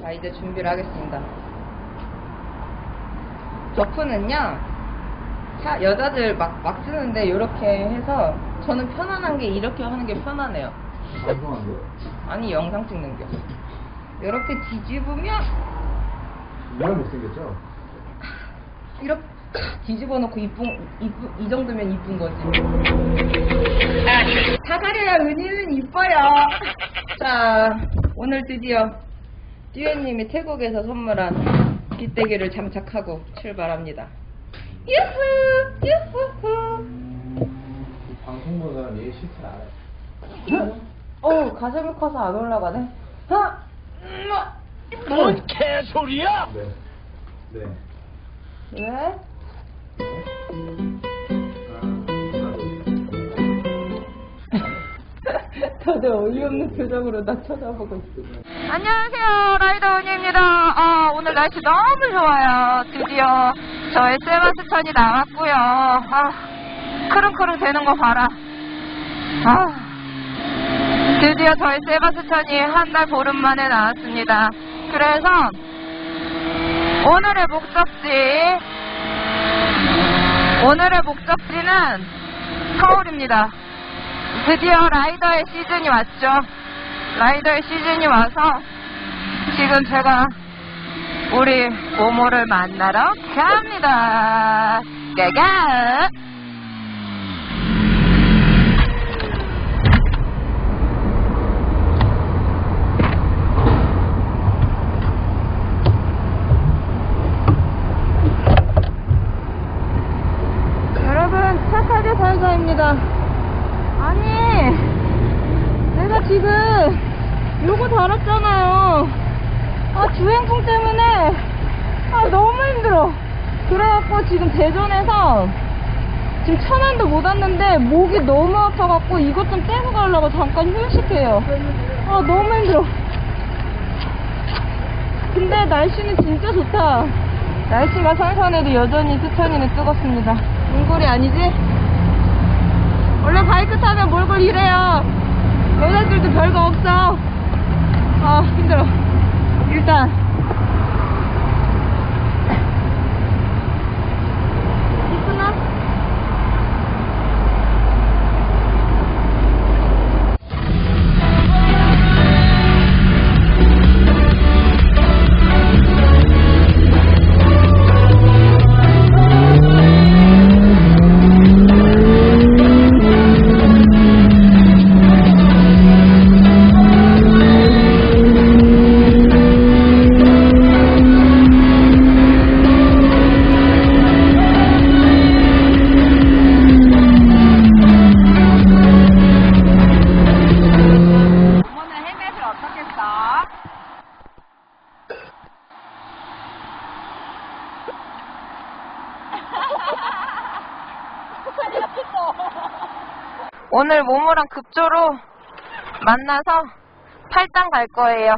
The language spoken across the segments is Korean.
자, 이제 준비를 하겠습니다. 저프는요, 차, 여자들 막, 막 쓰는데, 이렇게 해서, 저는 편안한 게 이렇게 하는 게 편하네요. 방송한데 아니, 영상 찍는 게. 이렇게 뒤집으면, 정말 못생겼죠? 이렇게 뒤집어 놓고 이쁜, 이쁜, 이 정도면 이쁜 거지. 사가랴 은희는 이뻐요. 자, 오늘 드디어 듀엣님이 태국에서 선물한 빗대기를 장착하고 출발합니다. 유후! 유후후! 방송보다는 얘 실수 안 해. 어우, 가슴이 커서 안 올라가네. 하! 음, 뭔 개소리야? 네. 네. 왜? 다들 어이없는 표정으로 나 쳐다보고 있어. 안녕하세요, 라이더 은희입니다. 아, 오늘 날씨 너무 좋아요. 드디어 저의 세바스천이 나왔고요. 아, 크릉크릉 되는 거 봐라. 아, 드디어 저희 세바스천이 한 달 보름 만에 나왔습니다. 그래서 오늘의 목적지, 오늘의 목적지는 서울입니다. 드디어 라이더의 시즌이 왔죠. 라이더의 시즌이 와서 지금 제가 우리 모모를 만나러 갑니다. 가가! 여러분 착하게 살자입니다. 아니 내가 지금 요거 달았잖아요. 아 주행풍 때문에 아 너무 힘들어. 그래갖고 지금 대전에서 지금 천안도 못 왔는데 목이 너무 아파갖고 이것 좀 떼고 가려고 잠깐 휴식해요. 아 너무 힘들어. 근데 날씨는 진짜 좋다. 날씨가 선선해도 여전히 스천이는 뜨겁습니다. 몰골이 아니지? 원래 바이크 타면 몰골 이래요. 여자들도 별거 없어. 아, 힘들어. 일단. 오늘 모모랑 급조로 만나서 팔당 갈 거예요.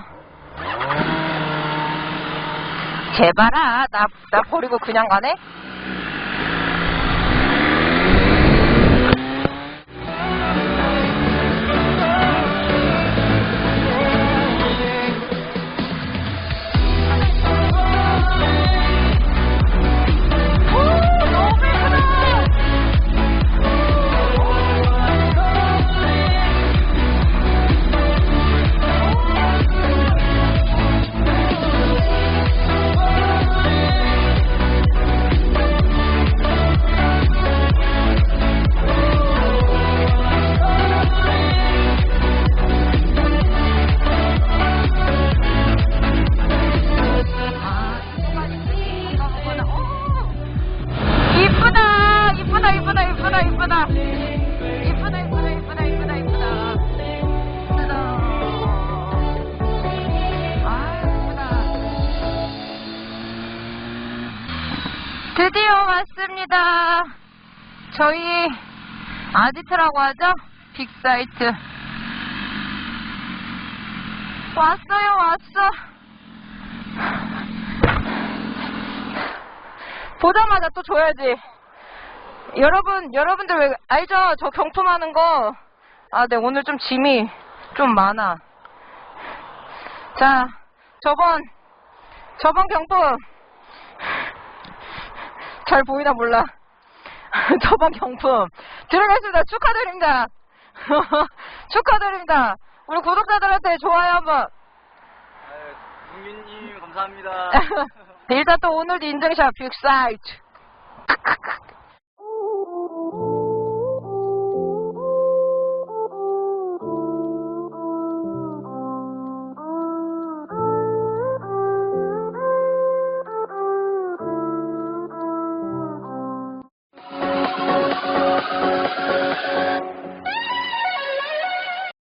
제발아, 나, 나 버리고 그냥 가네? 왔습니다 저희 아지트라고 하죠 빅사이트 왔어요 왔어 보자마자 또 줘야지. 여러분, 여러분들 왜, 알죠? 저 경품하는 거. 아, 네, 오늘 좀 짐이 좀 많아. 자, 저번, 저번 경품. 잘 보이나 몰라. 저번 경품. 들어갔습니다. 축하드립니다. 축하드립니다. 우리 구독자들한테 좋아요 한번. 국민님 감사합니다. 일단 또 오늘도 인증샷 빅사이트.